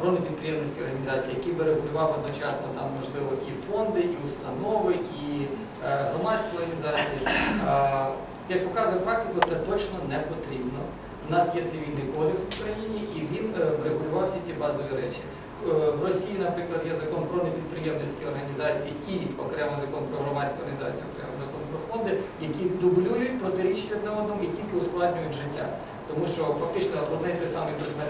про непідприємницькі організації, який би регулював одночасно там, можливо, і фонди, і установи, і е, громадські організації. Е, Як показує практика, це точно не потрібно. У нас є цивільний кодекс в Україні, і він е, врегулював всі ці базові речі. Е, В Росії, наприклад, є закон про непідприємницькі організації і окремо закон про громадські організації, окремо закон про фонди, які дублюють, протирічать одне одному і тільки ускладнюють життя. Тому що фактично одне і той самий предмет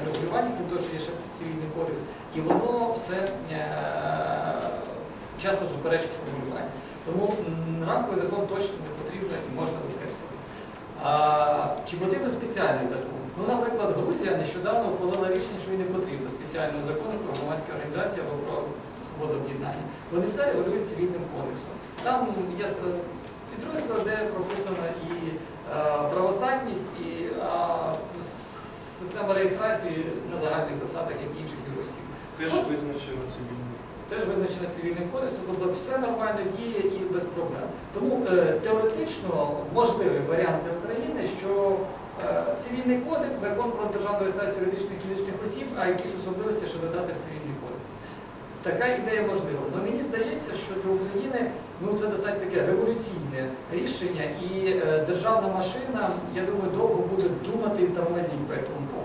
цивільний кодекс, і воно все е, часто суперечить формулюванню. Тому рамковий закон точно не потрібно і можна. А, чи потрібен спеціальний закон? Ну, наприклад, Грузія нещодавно ухвалила рішення, що їй не потрібно спеціального закону про громадські організації або про свободу об'єднання. Вони все регулюють цивільним кодексом. Там є е, підрозділ, де с- реєстрації на загальних засадах, як і інших юросів. Теж визначено цивільно. Теж визначено цивільним кодексом, тобто все нормально діє і без проблем. Тому е, теоретично можливий варіант для України, що е, цивільний кодекс, закон про державну реєстрацію юридичних фізичних осіб, а якісь особливості, що додати в цивільний кодекс. Така ідея можлива. Але мені здається, що для України ну, це достатньо таке революційне рішення, і е, державна машина, я думаю, довго буде думати і тормозити по цьому поводу.